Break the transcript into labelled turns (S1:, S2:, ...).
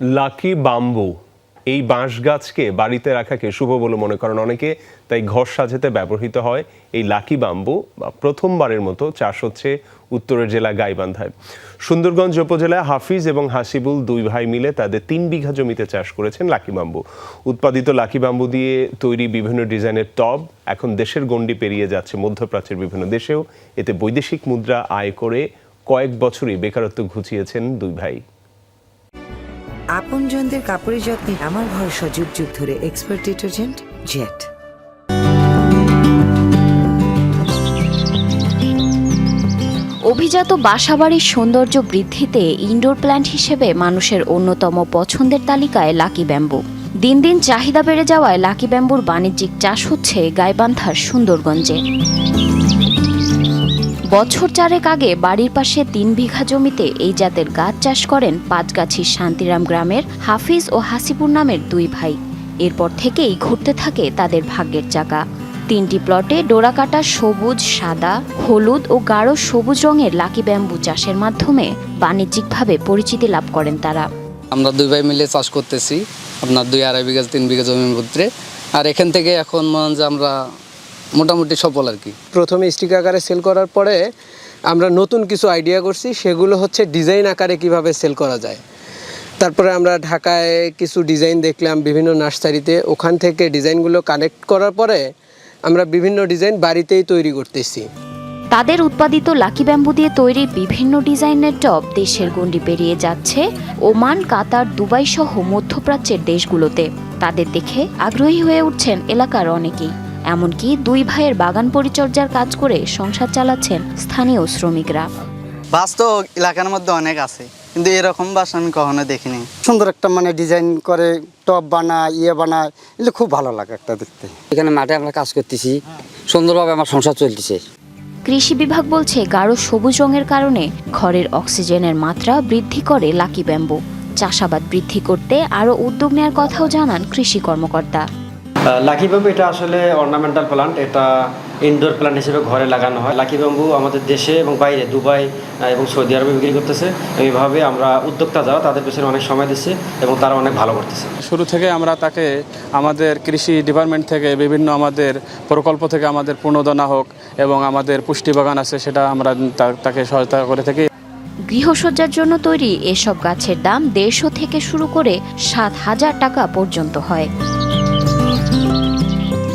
S1: Lucky bamboo, এই বাঁশ গাছকে বাড়িতে রাখাকে শুভ বলে মনে করেন অনেকে, তাই ঘর সাজাতে ব্যবহৃত হয় এই লাকি বাম্বু, বা প্রথমবারের মতো চাষ হচ্ছে উত্তরের জেলা গাইবান্ধায়। সুন্দরগঞ্জ উপজেলায় হাফিজ এবং হাসিবুল দুই ভাই মিলে তাদের তিন বিঘা জমিতে চাষ করেছেন লাকি বাম্বু। উৎপাদিত লাকি বাম্বু দিয়ে তৈরি বিভিন্ন ডিজাইনের টব এখন দেশের গণ্ডি পেরিয়ে যাচ্ছে মধ্যপ্রাচ্যের বিভিন্ন দেশেও। এতে বৈদেশিক মুদ্রা আয় করে কয়েক বছরই বেকারত্ব ঘুচিয়েছেন দুই ভাই।
S2: আপনজনদের কাপড়ের যত্নে আমার ভরসা যুগ যুগ ধরে এক্সপার্ট ডিটারজেন্ট জেট
S3: অভিজাত বাসাবাড়ির সৌন্দর্য বৃদ্ধিতে ইনডোর প্ল্যান্ট হিসেবে মানুষের অন্যতম পছন্দের তালিকায় লাকি ব্যাম্বু দিন দিন চাহিদা বেড়ে যাওয়ায় লাকি ব্যাম্বুর বাণিজ্যিক চাষ হচ্ছে গাইবান্ধার সুন্দরগঞ্জে। বছর চারেক আগে বাড়ির পাশে তিন বিঘা জমিতে এই জাতের গাছ চাষ করেন পাঁচগাছির শান্তিরাম গ্রামের হাফিজ ও হাসিপুর নামের দুই ভাই। এরপর থেকেই ঘুরতে থাকে তাদের ভাগ্যের চাকা। তিনটি প্লটে ডোরাকাটা সবুজ, সাদা, হলুদ ও গাঢ় সবুজ রঙের লাকি ব্যাম্বু চাষের মাধ্যমে বাণিজ্যিকভাবে পরিচিতি লাভ করেন তারা।
S4: আমরা দুই ভাই মিলে চাষ করতেছি। আপনার দুই আড়াই বিঘা, তিন বিঘা জমির মধ্যে। আর এখান থেকে এখন মনে যে আমরা মোটামুটি সফল আর কি।
S5: প্রথমে স্টিক আকারে সেল করার পরে আমরা নতুন কিছু আইডিয়া করছি সেগুলো হচ্ছে ডিজাইন আকারে কীভাবে সেল করা যায়। তারপরে আমরা ঢাকায় কিছু ডিজাইন দেখলাম বিভিন্ন নার্সারিতে ওখান থেকে ডিজাইনগুলো কানেক্ট করার পরে আমরা বিভিন্ন ডিজাইন বাড়িতেই তৈরি করতেছি।
S3: তাদের উৎপাদিত লাকি ব্যাম্বু দিয়ে তৈরি বিভিন্ন ডিজাইনের টপ দেশের গণ্ডি পেরিয়ে যাচ্ছে ওমান কাতার দুবাই সহ মধ্যপ্রাচ্যের দেশগুলোতে। তাদের দেখে আগ্রহী হয়ে উঠছেন এলাকার অনেকেই। এমনকি দুই ভাইয়ের বাগান পরিচর্যার কাজ করে সংসার চালাচ্ছেন স্থানীয় শ্রমিকরা।
S6: বাস তো এলাকার মধ্যে অনেক আছে কিন্তু এরকম বাস আমি কখনো দেখিনি।
S7: সুন্দর একটা মানে ডিজাইন করে টপ বানায় ইয়ে বানায় এগুলো খুব ভালো লাগে একটা দেখতে।
S8: এখানে মাঠে আমরা কাজ করতেছি সুন্দরভাবে আমার সংসার চলতেছে।
S3: কৃষি বিভাগ বলছে গাঢ় সবুজ রঙের কারণে ঘরের অক্সিজেনের মাত্রা বৃদ্ধি করে লাকি ব্যাম্বু। চাষাবাদ বৃদ্ধি করতে আরও উদ্যোগ নেওয়ার কথাও জানান কৃষি কর্মকর্তা।
S9: লাকি বাম্বু এটা আসলে অর্নামেন্টাল প্লান্ট এটা ইনডোর প্লান্ট হিসেবে ঘরে লাগানো হয়। লাকি বাম্বু আমাদের দেশে এবং বাইরে দুবাই এবং সৌদি আরবে বিক্রি করতেছে। এইভাবে আমরা উদ্যোক্তা যারা তাদের পেছনে অনেক সময় দিচ্ছে এবং তারা অনেক ভালো করতেছে।
S10: শুরু থেকে আমরা তাকে আমাদের কৃষি ডিপার্টমেন্ট থেকে বিভিন্ন আমাদের প্রকল্প থেকে আমাদের পুনর্দনা হোক এবং আমাদের পুষ্টি বাগান আছে সেটা আমরা তাকে সহায়তা করে থাকি।
S3: গৃহসজ্জার জন্য তৈরি এসব গাছের দাম দেড়শো থেকে শুরু করে সাত হাজার টাকা পর্যন্ত হয়।